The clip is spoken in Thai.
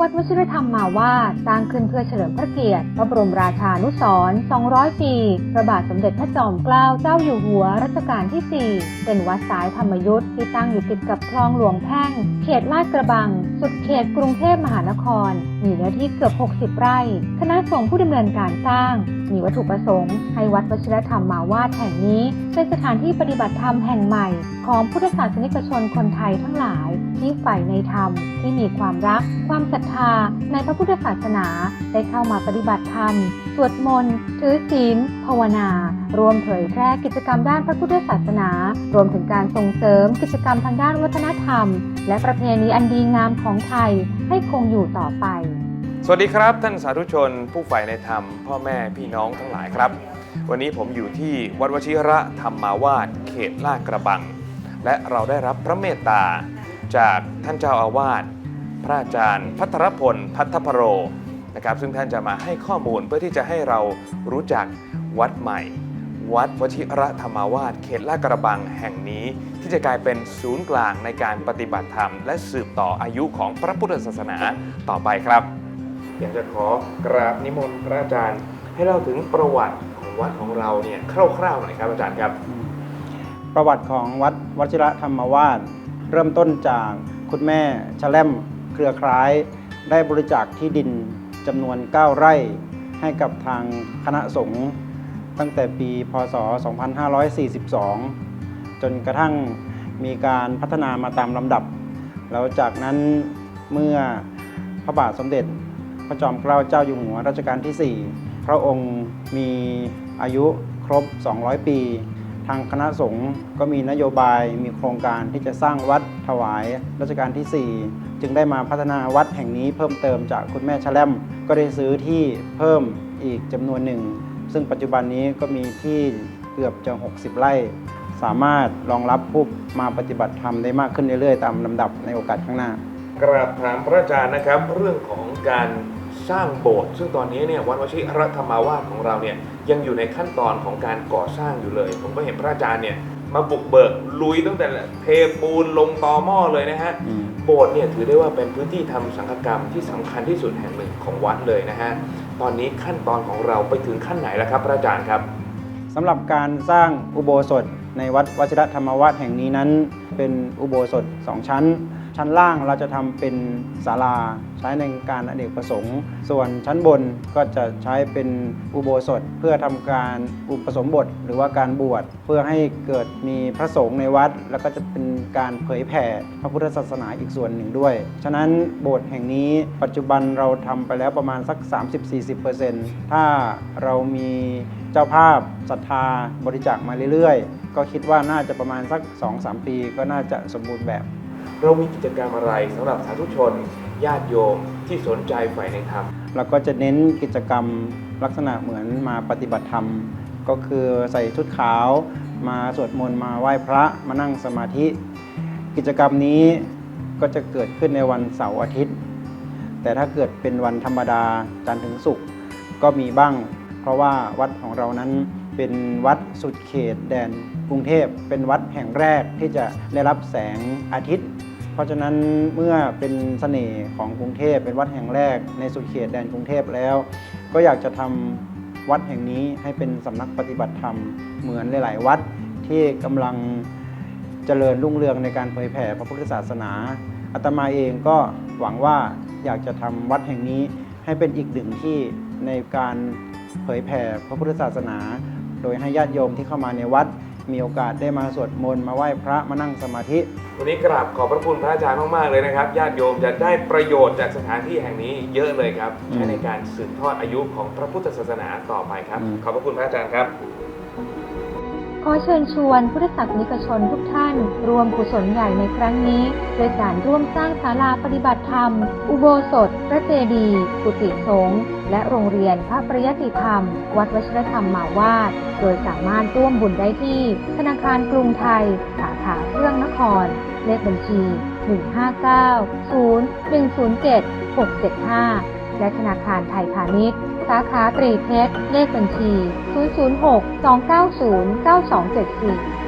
วัดวชิรธรรมมาวาดสร้างขึ้นเพื่อเฉลิมพระเกียรติพระบรมราชานุสรณ์200 ปี พระบาทสมเด็จพระจอมเกล้าเจ้าอยู่หัวรัชกาลที่ 4 เป็นวัดสายธรรมยุทธ์ที่ตั้งอยู่ติดกับคลองหลวงแพ่ง เขตลาดกระบัง สุดเขตกรุงเทพมหานคร มีเนื้อที่เกือบ 60 ไร่ คณะสงฆ์ผู้ดำเนินการสร้าง มีวัตถุประสงค์ให้วัดวชิรธรรมมาวาดแห่งนี้เป็นสถานที่ปฏิบัติธรรมแห่งใหม่ ของพุทธศาสนิกชนคนไทยทั้งหลายที่ใฝ่ในธรรมที่มีความรัก ความศรัทธา ในพระพุทธศาสนา ได้เข้ามาปฏิบัติธรรม สวดมนต์ ถือศีล ภาวนา รวมเผยแพร่กิจกรรมด้านพระพุทธศาสนา รวมถึงการส่งเสริมกิจกรรมทางด้านวัฒนธรรม และประเพณีอันดีงามของไทยให้คงอยู่ต่อไป สวัสดีครับท่านสาธุชน ผู้ใฝ่ในธรรม พ่อแม่พี่น้องทั้งหลายครับ วันนี้ผมอยู่ที่วัดวชิระธรรมาวาสเขตลาดกระบัง และเราได้รับพระเมตตา จากท่านเจ้าอาวาสพระอาจารย์ พัทรพลพัทพโรนะครับซึ่งท่านจะมาให้ข้อมูลเพื่อที่จะให้เรารู้จักวัดใหม่ วัดวชิระธรรมาวาสเขตลาดกระบังแห่งนี้ ที่จะกลายเป็นศูนย์กลางในการปฏิบัติธรรม และสืบต่ออายุของพระพุทธศาสนาต่อไปครับ อยากจะขอกราบนิมนต์พระอาจารย์ ให้เล่าถึงประวัติของวัดของเราเนี่ยคร่าวๆหน่อยครับอาจารย์ครับ ประวัติของวัดวชิระธรรมวาสเริ่มต้นจากคุณแม่ชะแลมเครือคล้าย ได้บริจาคที่ดินจำนวน 9 ไร่ ให้กับทางคณะสงฆ์ตั้งแต่ปีพศ 2542 จนกระทั่งมีการพัฒนามาตามลำดับ แล้วจากนั้นเมื่อพระบาทสมเด็จ ระจอมเกล้าเจ้าอยู่หัวรัชกาลที่ 4 พระองค์มีอายุครบ 200 ปี ทางคณะสงฆ์ก็มีนโยบายมีโครงการที่จะสร้างวัดถวายรัชกาลที่ 4 จึงได้มาพัฒนาวัดแห่งนี้เพิ่มเติมจากคุณแม่ชแลมก็ได้ซื้อที่เพิ่มอีกจำนวนหนึ่ง ซึ่งปัจจุบันนี้ก็มีที่เกือบจะ 60 ไร่สามารถรองรับผู้มาปฏิบัติธรรมได้มากขึ้นเรื่อยๆ ตามลำดับในโอกาสข้างหน้า กราบถามพระอาจารย์นะครับ เรื่องของการ สร้างโบสถ์ซึ่งตอนนี้เนี่ยวัดวชิรธรรมาวาสของเราเนี่ยยังอยู่ในขั้นตอนของการก่อสร้างอยู่เลย ผมก็เห็นพระอาจารย์เนี่ยมาบุกเบิกลุยตั้งแต่เทปูนลงตอหม้อเลยนะฮะอืมโบสถ์เนี่ยถือได้ว่าเป็นพื้นที่ทำสังฆกรรมที่สำคัญที่สุดแห่งหนึ่งของวัดเลยนะฮะตอนนี้ขั้นตอนของเราไปถึงขั้นไหนแล้วครับพระอาจารย์ครับสำหรับการสร้างอุโบสถ ในวัดวชิรธรรมวาสแห่งนี้นั้น เป็นอุโบสถสองชั้น ชั้นล่างเราจะทำเป็นศาลาใช้ในการอเนกประสงค์ ส่วนชั้นบนก็จะใช้เป็นอุโบสถเพื่อทำการอุปสมบทหรือว่าการบวชเพื่อให้เกิดมีพระสงฆ์ในวัด แล้วก็จะเป็นการเผยแผ่พระพุทธศาสนาอีกส่วนหนึ่งด้วย ฉะนั้นโบสถ์แห่งนี้ปัจจุบันเราทำไปแล้วประมาณสัก 30-40%ถ้าเรามีเจ้าภาพศรัทธาบริจาคมาเรื่อยๆ ก็คิดว่าน่าจะประมาณสัก 2-3 ปีก็น่าจะสมบูรณ์แบบ เรามีกิจกรรมอะไรสำหรับสาธุชน ญาติโยมที่สนใจใฝ่ในธรรม เราก็จะเน้นกิจกรรมลักษณะเหมือนมาปฏิบัติธรรม ก็คือใส่ชุดขาว มาสวดมนต์มาไหว้พระมานั่งสมาธิ กิจกรรมนี้ก็จะเกิดขึ้นในวันเสาร์อาทิตย์ แต่ถ้าเกิดเป็นวันธรรมดาจันทร์ถึงศุกร์ก็มีบ้าง เพราะว่าวัดของเรานั้น เป็นวัดสุดเขตแดนกรุงเทพ เป็นวัดแห่งแรกที่จะได้รับแสงอาทิตย์ เพราะฉะนั้นเมื่อเป็นเสน่ห์ของกรุงเทพ เป็นวัดแห่งแรกในสุดเขตแดนกรุงเทพแล้ว ก็อยากจะทำวัดแห่งนี้ให้เป็นสำนักปฏิบัติธรรมเหมือนหลาย ๆ วัดที่กำลังเจริญรุ่งเรืองในการเผยแผ่พระพุทธศาสนาอาตมาเองก็หวังว่าอยากจะทำวัดแห่งนี้ให้เป็นอีกหนึ่งที่ในการเผยแผ่พระพุทธศาสนา โดยให้ญาติโยมที่เข้ามาในวัด มีโอกาสได้มาสวดมนต์มาไหว้พระมานั่งสมาธิ วันนี้กราบขอบพระคุณพระอาจารย์มาก ๆ เลยนะครับ ญาติโยมจะได้ประโยชน์จากสถานที่แห่งนี้เยอะเลยครับอืมใช้ในการสืบทอดอายุของพระพุทธศาสนาต่อไปครับอืมขอบพระคุณพระอาจารย์ครับ ขอเชิญชวนพุทธศาสนิกชนทุกท่าน รวมกุศลใหญ่ในครั้งนี้โดยการร่วมสร้างศาลาปฏิบัติธรรม อุโบสถ พระเจดีย์กุฏิสงฆ์และโรงเรียนพระปริยติธรรม วัดวชิรธรรมมาวาด โดยสามารถร่วมบุญได้ที่ ธนาคารกรุงไทย สาขาเครื่องนคร เลขบัญชี 159 0107 675 และธนาคารไทยพาณิชย์ สาขาตรีเพชร เลขบัญชี 006 290 9274